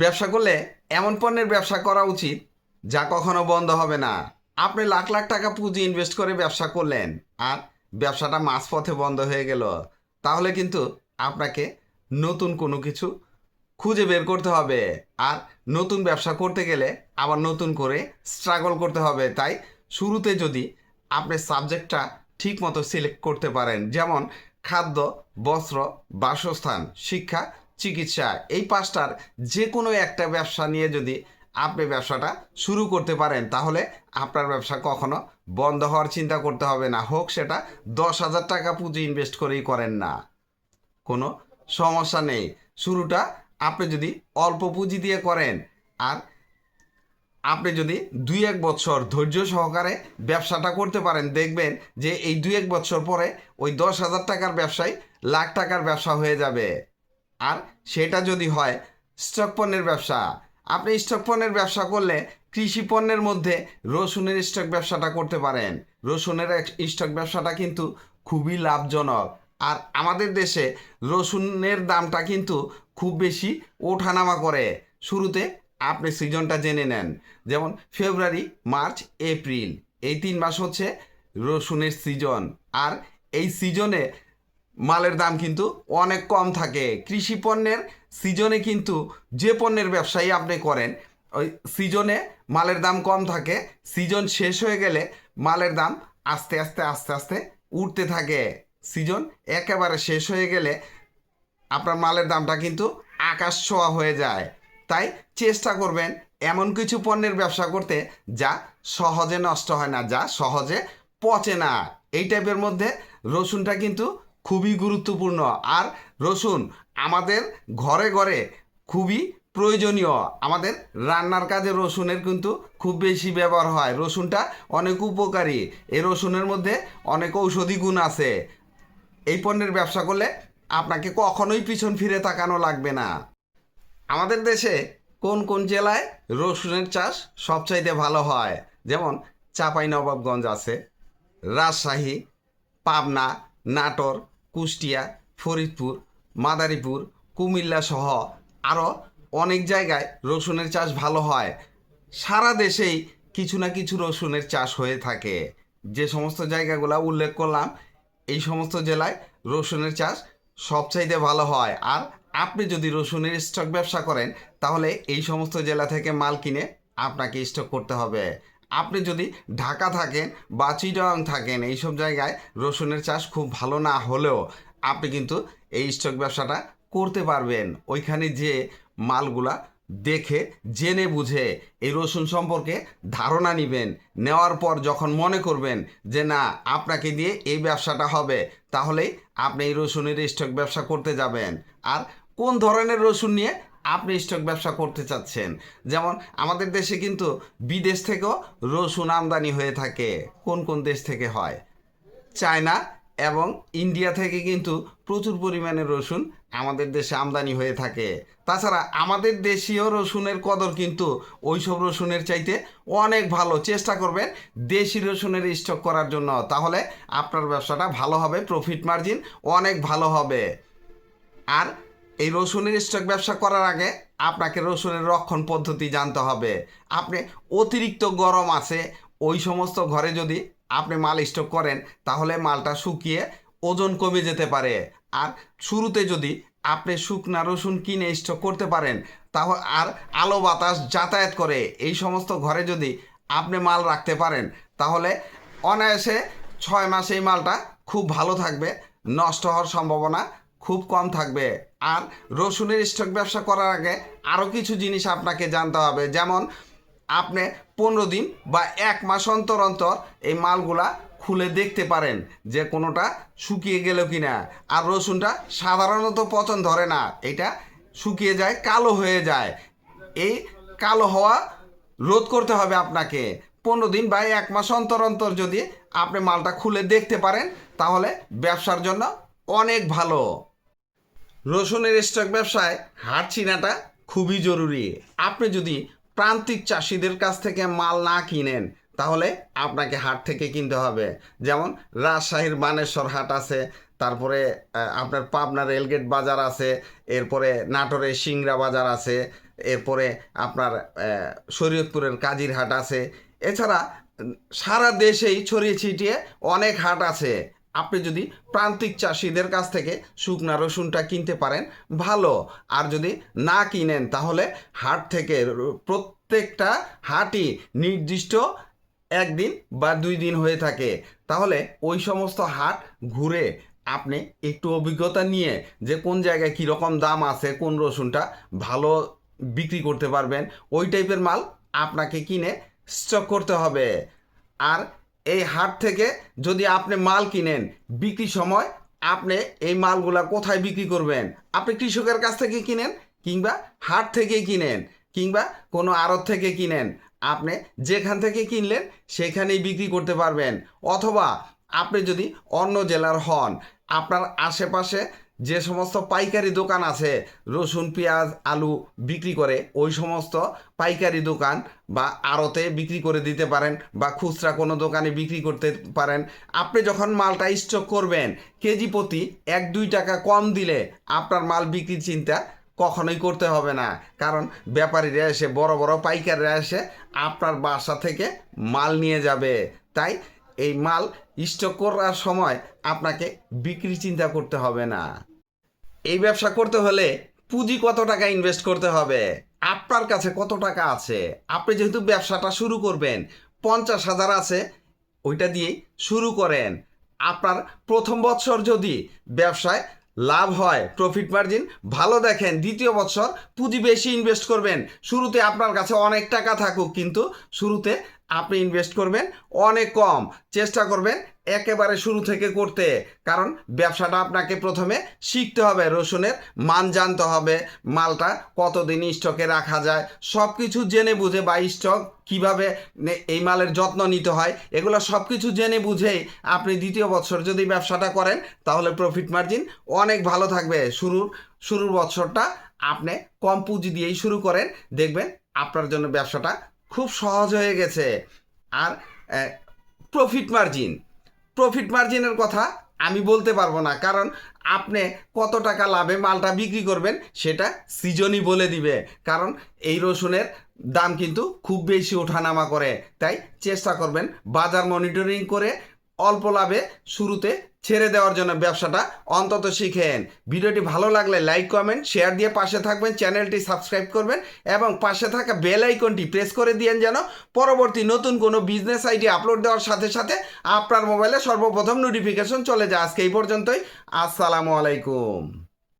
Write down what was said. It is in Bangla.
ব্যবসা করলে এমন পণ্যের ব্যবসা করা উচিত যা কখনো বন্ধ হবে না। আপনি লাখ লাখ টাকা পুঁজি ইনভেস্ট করে ব্যবসা করলেন আর ব্যবসাটা মাঝপথে বন্ধ হয়ে গেল। তাহলে কিন্তু আপনাকে নতুন কোনো কিছু খুঁজে বের করতে হবে আর নতুন ব্যবসা করতে গেলে আবার নতুন করে স্ট্রাগল করতে হবে। তাই শুরুতে যদি আপনি সাবজেক্টটা ঠিক মতো সিলেক্ট করতে পারেন, যেমন খাদ্য, বস্ত্র, বাসস্থান, শিক্ষা চিকিৎসা। এই পাঁচটার যে কোনো একটা ব্যবসা নিয়ে যদি আপনি ব্যবসাটা শুরু করতে পারেন, তাহলে আপনার ব্যবসা কখনো বন্ধ হওয়ার চিন্তা করতে হবে না। হোক, সেটা দশ হাজার টাকা পুঁজি ইনভেস্ট করেই করেন না। কোনো সমস্যা নেই। শুরুটা আপনি যদি অল্প পুঁজি দিয়ে করেন, আর আপনি যদি দুই এক বছর ধৈর্য সহকারে ব্যবসাটা করতে পারেন, দেখবেন যে এই দুই এক বছর পরে ওই দশ হাজার টাকার ব্যবসায় লাখ টাকার ব্যবসা হয়ে যাবে। আর সেটা যদি হয়, স্টক পণ্যের ব্যবসা। আপনি স্টক পণ্যের ব্যবসা করলে কৃষি পণ্যের মধ্যে রসুনের স্টক ব্যবসাটা করতে পারেন। রসুনের স্টক ব্যবসাটা কিন্তু খুবই লাভজনক। আর আমাদের দেশে রসুনের দামটা কিন্তু খুব বেশি ওঠানামা করে। শুরুতে আপনি সিজনটা জেনে নেন। যেমন ফেব্রুয়ারি, মার্চ, এপ্রিল, এই তিন মাস হচ্ছে রসুনের সিজন। আর এই সিজনে মালের দাম কিন্তু অনেক কম থাকে। কৃষি পণ্যের সিজনে কিন্তু যে পণ্যের ব্যবসায়ী আপনি করেন, ওই সিজনে মালের দাম কম থাকে, সিজন শেষ হয়ে গেলে মালের দাম আস্তে আস্তে আস্তে আস্তে উঠতে থাকে। সিজন একেবারে শেষ হয়ে গেলে আপনার মালের দামটা কিন্তু আকাশ ছোঁয়া হয়ে যায়। তাই চেষ্টা করবেন এমন কিছু পণ্যের ব্যবসা করতে যা সহজে নষ্ট হয় না, যা সহজে পচে না। এই টাইপের মধ্যে রসুনটা কিন্তু খুবই গুরুত্বপূর্ণ। আর রসুন আমাদের ঘরে ঘরে খুবই প্রয়োজনীয়। আমাদের রান্নার কাজে রসুনের কিন্তু খুব বেশি ব্যবহার হয়। রসুনটা অনেক উপকারী। এই রসুনের মধ্যে অনেক ঔষধি গুণ আছে। এই পণ্যের ব্যবসা করলে আপনাকে কখনোই পিছন ফিরে তাকানো লাগবে না। আমাদের দেশে কোন কোন জেলায় রসুনের চাষ সবচাইতে ভালো হয়? যেমন চাপাই নবাবগঞ্জ আছে, রাজশাহী, পাবনা, নাটোর কুষ্টিয়া, ফরিদপুর, মাদারীপুর, কুমিল্লা সহ আরও অনেক জায়গায় রসুনের চাষ ভালো হয়। সারা দেশেই কিছু না কিছু রসুনের চাষ হয়ে থাকে। যে সমস্ত জায়গাগুলো উল্লেখ করলাম, এই সমস্ত জেলায় রসুনের চাষ সবচাইতে ভালো হয়। আর আপনি যদি রসুনের স্টক ব্যবসা করেন, তাহলে এই সমস্ত জেলা থেকে মাল কিনে আপনাকে স্টক করতে হবে। আপনি যদি ঢাকা থাকেন বা চিটাং থাকেন, এইসব জায়গায় রসুনের চাষ খুব ভালো না হলেও আপনি কিন্তু এই স্টক ব্যবসাটা করতে পারবেন। ওইখানে যে মালগুলা দেখে, জেনে বুঝে এই রসুন সম্পর্কে ধারণা নেবেন। নেওয়ার পর যখন মনে করবেন যে না, আপনাকে দিয়ে এই ব্যবসাটা হবে, তাহলেই আপনি এই রসুনের স্টক ব্যবসা করতে যাবেন। আর কোন ধরনের রসুন নিয়ে আপনি স্টক ব্যবসা করতে চাচ্ছেন। যেমন আমাদের দেশে কিন্তু বিদেশ থেকেও রসুন আমদানি হয়ে থাকে। কোন কোন দেশ থেকে হয়? চায়না এবং ইন্ডিয়া থেকে কিন্তু প্রচুর পরিমাণে রসুন আমাদের দেশে আমদানি হয়ে থাকে। তাছাড়া আমাদের দেশীয় রসুনের কদর কিন্তু ওইসব রসুনের চাইতে অনেক ভালো। চেষ্টা করবেন দেশি রসুনের স্টক করার জন্য। তাহলে আপনার ব্যবসাটা ভালো হবে প্রফিট মার্জিন অনেক ভালো হবে। আর এই রসুনের স্টক ব্যবসা করার আগে আপনাকে রসুনের রক্ষণ পদ্ধতি জানতে হবে। আপনি অতিরিক্ত গরম আছে, ওই সমস্ত ঘরে যদি আপনি মাল স্টক করেন, তাহলে মালটা শুকিয়ে ওজন কমে যেতে পারে। আর শুরুতে যদি আপনি শুকনা রসুন কিনে স্টক করতে পারেন তাহলে আর আলো বাতাস যাতায়াত করে, এই সমস্ত ঘরে যদি আপনি মাল রাখতে পারেন, তাহলে অনায়াসে ছয় মাস এই মালটা খুব ভালো থাকবে, নষ্ট হওয়ার সম্ভাবনা খুব কম থাকবে। আর রসুনের স্টক ব্যবসা করার আগে আরও কিছু জিনিস আপনাকে জানতে হবে। যেমন, আপনি পনেরো দিন বা এক মাস অন্তর অন্তর এই মালগুলা খুলে দেখতে পারেন যে কোনোটা শুকিয়ে গেল কি না আর রসুনটা সাধারণত পচন ধরে না, এটা শুকিয়ে যায়, কালো হয়ে যায়। এই কালো হওয়া রোধ করতে হবে আপনাকে। পনেরো দিন বা এক মাস অন্তর অন্তর যদি আপনি মালটা খুলে দেখতে পারেন, তাহলে ব্যবসার জন্য অনেক ভালো। রসুনের স্টক ব্যবসায় হাট চিনাটা খুবই জরুরি। আপনি যদি প্রান্তিক চাষিদের কাছ থেকে মাল না কিনেন, তাহলে আপনাকে হাট থেকে কিনতে হবে। যেমন রাজশাহীর বানেশ্বর হাট আছে, তারপরে আপনার পাবনা রেলগেট বাজার আছে, এরপরে নাটোরের সিংড়া বাজার আছে, এরপরে আপনার শরীয়তপুরের কাজির হাট আছে। এছাড়া সারা দেশেই ছড়িয়ে ছিটিয়ে অনেক হাট আছে। আপনি যদি প্রান্তিক চাষিদের কাছ থেকে শুকনা রসুনটা কিনতে পারেন, ভালো। আর যদি না কিনেন, তাহলে হাট থেকে প্রত্যেকটা হাটই নির্দিষ্ট একদিন বা দুই দিন হয়ে থাকে। তাহলে ওই সমস্ত হাট ঘুরে আপনি একটু অভিজ্ঞতা নিয়ে যে কোন জায়গায় কীরকম দাম আছে, কোন রসুনটা ভালো বিক্রি করতে পারবেন, ওই টাইপের মাল আপনাকে কিনে স্টক করতে হবে। আর এই হাট থেকে যদি আপনি মাল কিনেন, বিক্রি সময় আপনি এই মালগুলা কোথায় বিক্রি করবেন? আপনি কৃষকের কাছ থেকে কিনেন কিংবা হাট থেকে কিনেন কিংবা কোনো আড়ত থেকে কিনেন। আপনি যেখান থেকে কিনলেন সেখানেই বিক্রি করতে পারবেন। অথবা আপনি যদি অন্য জেলার হন, আপনার আশেপাশে যে সমস্ত পাইকারি দোকান আছে, রসুন, পেঁয়াজ, আলু বিক্রি করে, ওই সমস্ত পাইকারি দোকান বা আড়তে বিক্রি করে দিতে পারেন বা খুচরা কোনো দোকানে বিক্রি করতে পারেন। আপনি যখন মালটা স্টক করবেন, কেজি প্রতি এক, দুই টাকা কম দিলে আপনার মাল বিক্রির চিন্তা কখনোই করতে হবে না। কারণ ব্যাপারীরা এসে, বড় বড় পাইকাররা এসে আপনার বাসা থেকে মাল নিয়ে যাবে। তাই এই মাল স্টক করার সময় আপনাকে বিক্রি চিন্তা করতে হবে না। এই ব্যবসা করতে হলে পুঁজি কত টাকা ইনভেস্ট করতে হবে? আপনার কাছে কত টাকা আছে? আপনি যেহেতু ব্যবসাটা শুরু করবেন, পঞ্চাশ হাজার আছে, ওইটা দিয়ে শুরু করেন। আপনার প্রথম বছর যদি ব্যবসায় লাভ হয় প্রফিট মার্জিন ভালো দেখেন, দ্বিতীয় বছর পুঁজি বেশি ইনভেস্ট করবেন। শুরুতে আপনার কাছে অনেক টাকা থাকুক, কিন্তু শুরুতে আপনি ইনভেস্ট করবেন, অনেক কম। চেষ্টা করবেন একেবারে শুরু থেকে করতে। কারণ ব্যবসাটা আপনাকে প্রথমে শিখতে হবে, রসুনের মান জানতে হবে, মালটা কতদিন স্টকে রাখা যায়। সব কিছু জেনে বুঝে বা স্টক কীভাবে এই মালের যত্ন নিতে হয়, এগুলো সব কিছু জেনে বুঝেই আপনি দ্বিতীয় বছর যদি ব্যবসাটা করেন, তাহলে প্রফিট মার্জিন অনেক ভালো থাকবে। শুরুর শুরুর বছরটা আপনি কম পুঁজি দিয়েই শুরু করেন। দেখবেন আপনার জন্য ব্যবসাটা খুব সহজ হয়ে গেছে। আর প্রফিট মার্জিন প্রফিট মার্জিনের কথা আমি বলতে পারব না, কারণ আপনি কত টাকা লাভে মালটা বিক্রি করবেন সেটা সিজনই বলে দিবে, কারণ এই রসুনের দাম কিন্তু খুব বেশি ওঠানামা করে। তাই চেষ্টা করবেন বাজার মনিটরিং করে অল্প লাভে শুরুতে ছেড়ে দেওয়ার জন্য ব্যবসাটা অন্তত শিখেন ভিডিওটি ভালো লাগলে লাইক কমেন্ট শেয়ার দিয়ে পাশে থাকবেন, চ্যানেলটি সাবস্ক্রাইব করবেন এবং পাশে থাকা বেল আইকনটি প্রেস করে দিয়েন যেন পরবর্তী নতুন কোনো বিজনেস আইডি আপলোড দেওয়ার সাথে সাথে আপনার মোবাইলে সর্বপ্রথম নোটিফিকেশন চলে যায়। আজকে এই পর্যন্তই। আসসালামু আলাইকুম।